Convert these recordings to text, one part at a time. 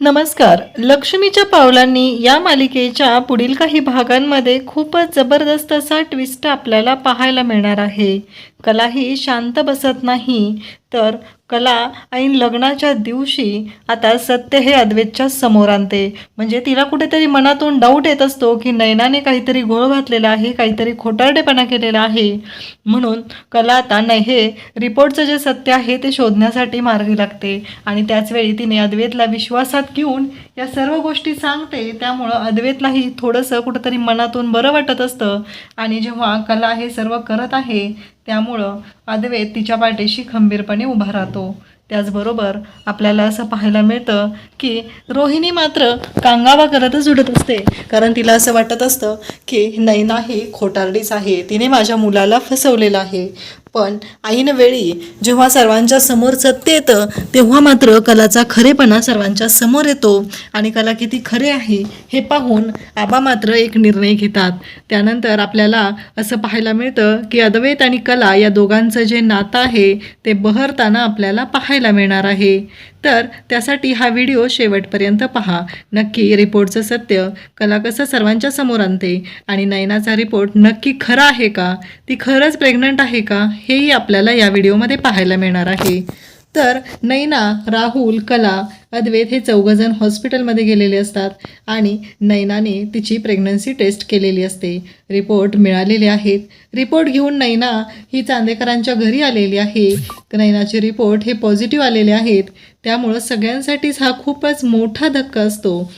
नमस्कार. लक्ष्मीच्या पावलांनी या मालिकेच्या पुढील काही भागांमध्ये खूपच जबरदस्त असा ट्विस्ट आपल्याला पाहायला मिळणार आहे. कला ही शांत बसत नाही. तर कला ऐन लग्नाच्या दिवशी आता सत्य हे अद्वैतच्या समोर आणते. म्हणजे तिला कुठेतरी मनातून डाऊट येत असतो की नयनाने काहीतरी घोळ घातलेला आहे काहीतरी खोटारडेपणा केलेला आहे. म्हणून कला आता नय हे रिपोर्टचं जे सत्य आहे ते शोधण्यासाठी मार्गी लागते. आणि त्याचवेळी तिने अद्वैतला विश्वासात घेऊन या सर्व गोष्टी सांगते. त्यामुळं अद्वैतलाही थोडंसं कुठंतरी मनातून बरं वाटत असतं. आणि जेव्हा कला हे सर्व करत आहे त्यामुळं अद्वैत तिच्या पाठीशी खंबीरपणे उभा राहतो. त्याचबरोबर आपल्याला असं पाहायला मिळतं की रोहिणी मात्र कांगावा करतच उडत असते. कारण तिला असं वाटत असतं की नैना ही खोटारडीच आहे. तिने माझ्या मुलाला फसवलेलं आहे. पण ऐन वेळी जेव्हा सर्वांच्या समोर सत्य येतं तेव्हा मात्र कलाचा खरेपणा सर्वांच्या समोर येतो. आणि कला किती खरे आहे हे पाहून आबा मात्र एक निर्णय घेतात. त्यानंतर आपल्याला असं पाहायला मिळतं की अद्वैत आणि कला या दोघांचं जे नातं आहे ते बहरताना आपल्याला पाहायला मिळणार आहे. तर त्यासाठी हा व्हिडिओ शेवटपर्यंत पहा. नक्की रिपोर्टचं सत्य कला कसं सर्वांच्या समोर आणते आणि नयनाचा रिपोर्ट नक्की खरा आहे का? ती खरंच प्रेग्नंट आहे का? हेही आपल्याला या व्हिडिओमध्ये पाहायला मिळणार आहे. तर नैना राहुल कला अद्वैत हे चौघजण हॉस्पिटलमध्ये गेलेले असतात आणि नैनाने तिची प्रेग्नन्सी टेस्ट केलेली असते. रिपोर्ट मिळालेले आहेत. रिपोर्ट घेऊन नैना ही चांदेकरांच्या घरी आलेली आहे. नैनाचे रिपोर्ट हे पॉझिटिव्ह आलेले आहेत. त्यामुळं सगळ्यांसाठीच हा खूपच मोठा धक्का असतो.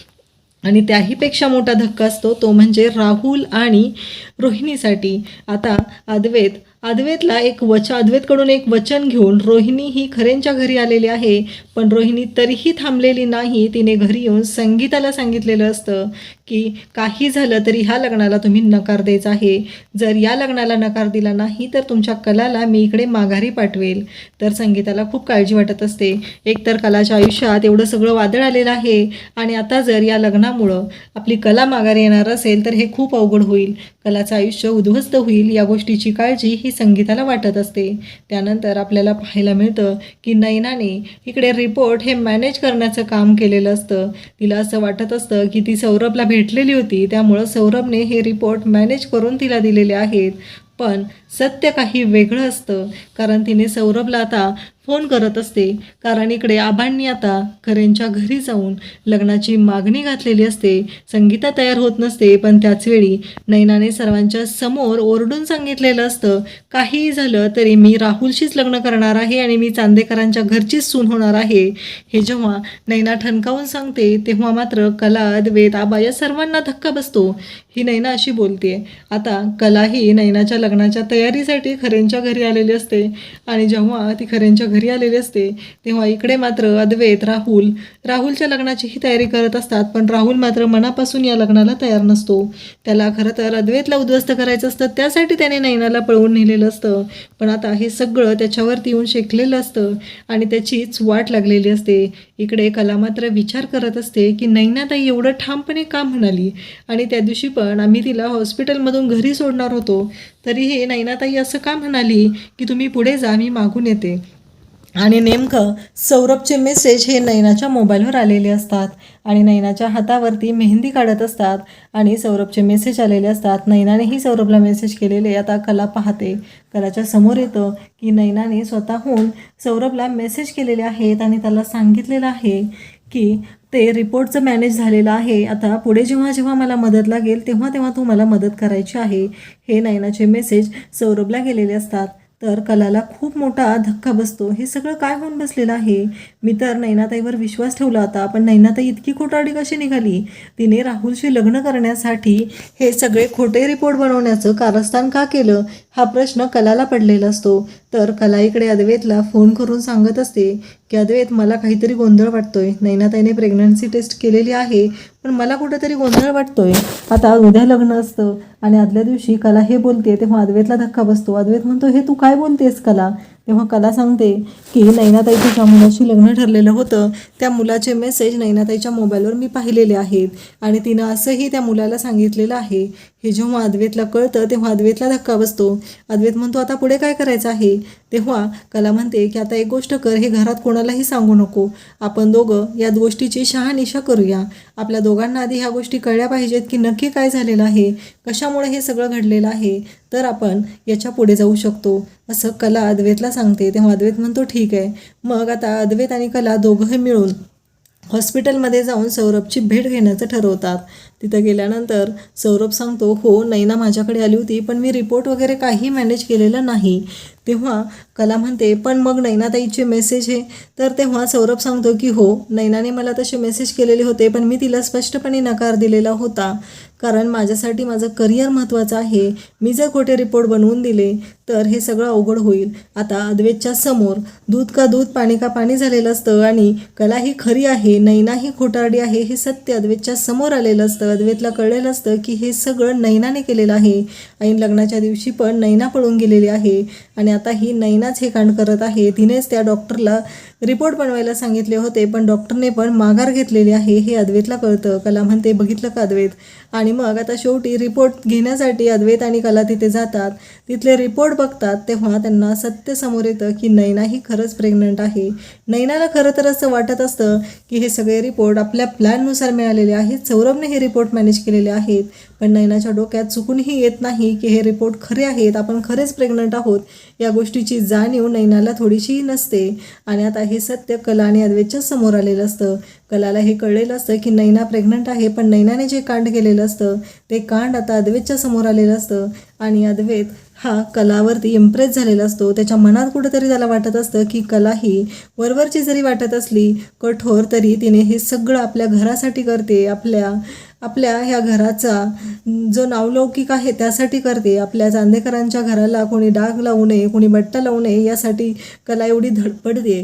आणि त्याहीपेक्षा मोठा धक्का असतो तो म्हणजे राहुल आणि रोहिणीसाठी. आता अद्वैत अद्वैतला एक वच अद्वैतकडून एक वचन घेऊन रोहिणी ही खरेंच्या घरी आलेली आहे. पण रोहिणी तरीही थांबलेली नाही. तिने घरी येऊन संगीताला सांगितलेलं असतं की काही झालं तरी ह्या लग्नाला तुम्ही नकार द्यायचा आहे. जर या लग्नाला नकार दिला नाही तर तुमच्या कलाला मी इकडे माघारी पाठवेल. तर संगीताला खूप काळजी वाटत असते. एकतर कलाच्या आयुष्यात एवढं सगळं वादळ आलेलं आहे आणि आता जर या लग्नामुळं आपली कला माघारी येणार असेल तर हे खूप अवघड होईल. कलाचं आयुष्य उद्ध्वस्त होईल. या गोष्टीची काळजी ही संगीताला वाटत असते. त्यानंतर आपल्याला पाहायला मिळतं की नैनाने इकडे रिपोर्ट हे मॅनेज करण्याचं काम केलेलं असतं. तिला असं वाटत असतं की ती सौरभला भेटलेली होती त्यामुळं सौरभने हे रिपोर्ट मॅनेज करून तिला दिलेले आहेत. पण सत्य काही वेगळं असतं कारण तिने सौरभला आता फोन करत असते. कारण इकडे आबांनी आता खरेंच्या घरी जाऊन लग्नाची मागणी घातलेली असते. संगीता तयार होत नसते पण त्याचवेळी नैनाने सर्वांच्या समोर ओरडून सांगितलेलं असतं काहीही झालं तरी मी राहुलशीच लग्न करणार आहे आणि मी चांदेकरांच्या घरचीच सून होणार आहे. हे जेव्हा नैना ठणकावून सांगते तेव्हा मात्र कला अद्वैत आबा या सर्वांना धक्का बसतो. ही नैना अशी बोलते आता कला ही नैनाच्या लग्नाच्या तयारीसाठी खरेंच्या घरी आलेली असते आणि जेव्हा ती खरेंच्या घरी आलेली असते तेव्हा इकडे मात्र अद्वैत राहुल राहुलच्या लग्नाचीही तयारी करत असतात पण राहुल मात्र मनापासून या लग्नाला तयार नसतो. त्याला खरं तर अद्वैतला उद्ध्वस्त करायचं असतं त्यासाठी त्याने नैनाला पळवून नेलेलं असतं. पण आता हे सगळं त्याच्यावरती येऊन शेकलेलं असतं आणि त्याचीच वाट लागलेली असते. इकडे कला मात्र विचार करत असते की नैनाताई एवढं ठामपणे का म्हणाली? आणि त्या दिवशी पण आम्ही तिला हॉस्पिटलमधून घरी सोडणार होतो. तरीही नैनाताई असं का म्हणाली की तुम्ही पुढे जा मी मागून येते. आणि नेमकं सौरभचे मेसेज हे नैनाच्या मोबाईलवर आलेले असतात. आणि नैनाच्या हातावरती मेहंदी काढत असतात. आणि सौरभचे मेसेज आलेले असतात. नैनानेही सौरभला मेसेज केलेले. आता कला पाहते. कलाच्या समोर येतं की नैनाने स्वतःहून सौरभला मेसेज केलेले आहेत आणि त्याला सांगितलेलं आहे की ते रिपोर्टचं मॅनेज झालेलं आहे. आता पुढे जेव्हा जेव्हा मला मदत लागेल तेव्हा तेव्हा तू मला मदत करायची आहे. हे नैनाचे मेसेज सौरभला गेलेले असतात. तर कलाला खूप मोठा धक्का बसतो. हे सगळं काय होऊन बसलेलं आहे? मी तर नैनाताईवर विश्वास ठेवला होता पण नैनाताई इतकी खोटाडी कशी निघाली? तिने राहुलशी लग्न करण्यासाठी हे सगळे खोटे रिपोर्ट बनवण्याचं कारस्थान का केलं? हा प्रश्न कलाला पडलेला असतो. तर कला इकडे अद्वैतला फोन करून सांगत असते की अद्वैत मला काहीतरी गोंधळ वाटतोय. नैनाताईने प्रेग्नन्सी टेस्ट केलेली आहे पण मला कुठेतरी गोंधळ वाटतोय. आता उद्या लग्न असतं आणि आदल्या दिवशी कला हे बोलते तेव्हा अद्वैतला धक्का बसतो. अद्वैत म्हणतो हे तू काय बोलतेस कला? तेव्हा कला सांगते की नैनाताईचं ज्या मुलाशी लग्न ठरलेलं होतं त्या मुलाचे मेसेज नैनाताईच्या मोबाईलवर मी पाहिलेले आहेत. आणि तिनं असंही त्या मुलाला सांगितलेलं आहे. हे जेव्हा अद्वैतला कळतं तेव्हा अद्वैतला धक्का बसतो. अद्वैत म्हणतो आता पुढे काय करायचं आहे? तेव्हा कला म्हणते की आता एक गोष्ट कर हे घरात कोणालाही सांगू नको. आपण दोघं या गोष्टीची शहानिशा करूया. आपल्या दोघांना आधी ह्या गोष्टी कळल्या पाहिजेत की नक्की काय झालेलं आहे कशामुळे हे सगळं घडलेलं आहे. तर आपण याच्यापुढे जाऊ शकतो. असं कला अद्वैतला सांगते तेव्हा अद्वैत म्हणतो ठीक आहे. मग आता अद्वैत आणि कला दोघंही मिळून हॉस्पिटलमध्ये जाऊन सौरभची भेट घेण्याचं ठरवतात. तिथं गेल्यानंतर सौरभ सांगतो हो नैना माझ्याकडे आली होती पण मी रिपोर्ट वगैरे काही मॅनेज केलेलं नाही. तेव्हा कला म्हणते पण मग नैनाताईचे मेसेज हे. तर तेव्हा सौरभ सांगतो की हो नैनाने मला तसे मेसेज केलेले होते पण मी तिला स्पष्टपणे नकार दिलेला होता. कारण माझ्यासाठी माझं करिअर महत्त्वाचं आहे. मी जर खोटे रिपोर्ट बनवून दिले तर हे सगळं अवघड होईल. आता अद्वेतच्या समोर दूध का दूध पाणी का पाणी झालेलं असतं आणि कला ही खरी आहे नैना ही खोटारडी आहे हे सत्य अद्वेतच्या समोर आलेलं असतं. अद्वेतला कळलेलं असतं की हे सगळं नैनाने केलेलं आहे. ऐन लग्नाच्या दिवशी पण नैना पळून गेलेली आहे आणि आता ही नैनाच हे कांड करत आहे. तिनेच त्या डॉक्टरला रिपोर्ट बनवायला सांगितले होते पण डॉक्टरने पण माघार घेतलेली आहे हे अद्वैतला कळतं. कला म्हणते बघितलं का अद्वैत? आणि मग आता शेवटी रिपोर्ट घेण्यासाठी अद्वैत आणि कला तिथे जातात. तिथले रिपोर्ट बघतात तेव्हा त्यांना सत्य समोर येतं की नैना ही खरंच प्रेग्नंट आहे. नैनाला खरं तर असं वाटत असतं की हे सगळे रिपोर्ट आपल्या प्लॅननुसार मिळालेले आहेत. सौरभने हे रिपोर्ट मॅनेज केलेले आहेत पण नैनाच्या डोक्यात चुकूनही येत नाही की हे रिपोर्ट खरे आहेत. आपण खरेच प्रेग्नंट आहोत या या गोष्टीची जाणीव नैनाला थोडीशीही नसते आणि आता हे सत्य कला आणि अद्वैतच्या समोर आलेलं असतं. कलाला हे कळलेलं असतं की नैना प्रेग्नंट आहे पण नैनाने जे कांड केलेलं असतं ते कांड आता अद्वैतच्या समोर आलेलं असतं. आणि अद्वैत हा कलावरती इम्प्रेस झालेला असतो. त्याच्या मनात कुठंतरी त्याला वाटत असतं की कला ही वरवरची जरी वाटत असली कठोर तरी तिने हे सगळं आपल्या घरासाठी करते. आपल्या आपल्या ह्या घराचा जो नावलौकिक आहे त्यासाठी करते. आपल्या चांदेकरांच्या घराला कोणी डाग लावू नये कोणी बट्टा लावू नये यासाठी कला एवढी धडपडते.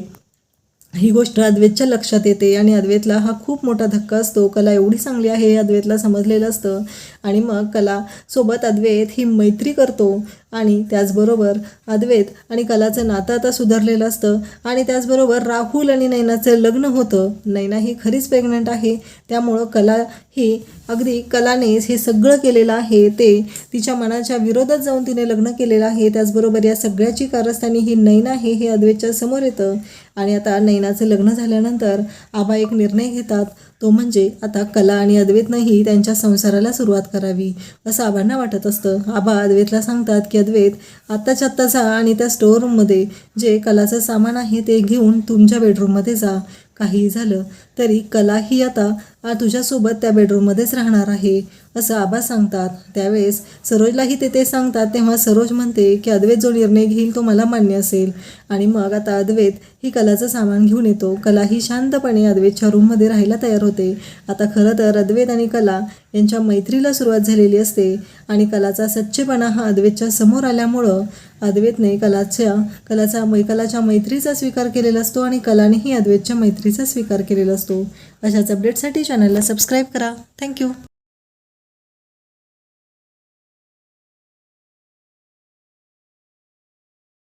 ही गोष्ट अद्वैतच्या लक्षात येते आणि अद्वैतला हा खूप मोठा धक्का असतो. कला एवढी चांगली आहे हे अद्वैतला समजलेलं असतं. आणि मग कला सोबत अद्वैत ही मैत्री करतो. आणि त्याचबरोबर अद्वैत आणि कलाचं नातं आता सुधारलेलं असतं. आणि त्याचबरोबर राहुल आणि नैनाचं लग्न होतं. नैना ही खरीच प्रेग्नंट आहे. त्यामुळं कला ही अगदी कलानेच हे सगळं केलेलं आहे. ते तिच्या मनाच्या विरोधात जाऊन तिने लग्न केलेलं आहे. त्याचबरोबर या सगळ्याची कारस्थानी ही नैना आहे हे अद्वैतच्या समोर येतं. आणि आता नैनाचं लग्न झाल्यानंतर आबा एक निर्णय घेतात. तो म्हणजे आता कला आणि अद्वैतनंही त्यांच्या संसाराला सुरुवात करावी असं आबांना वाटत असतं. आबा अद्वैतला सांगतात की अद्वैत आत्ताच्या आत्ता जा आणि त्या स्टोअर रूममध्ये जे कलाचं सामान आहे ते घेऊन तुमच्या बेडरूममध्ये जा. काहीही झालं तरी कला ही आता तुझ्यासोबत त्या बेडरूममध्येच राहणार आहे. असं आबा सांगतात. त्यावेळेस सरोजलाही ते ते सांगतात तेव्हा सरोज म्हणते की अद्वैत जो निर्णय घेईल तो मला मान्य असेल. आणि मग आता अद्वैत ही कलाचं सामान घेऊन येतो. कला ही शांतपणे अद्वैतच्या रूममध्ये राहायला तयार होते. आता खरं तर अद्वैत आणि कला यांच्या मैत्रीला सुरुवात झालेली असते आणि कलाचा सच्चेपणा हा अद्वैतच्या समोर आल्यामुळं अद्वैतने कलाच्या कलाचा मै कलाच्या मैत्रीचा स्वीकार केलेला असतो आणि कलानेही अद्वैतच्या मैत्रीचा स्वीकार केलेला असतो. अशाच अपडेटसाठी चॅनलला सबस्क्राईब करा. थँक्यू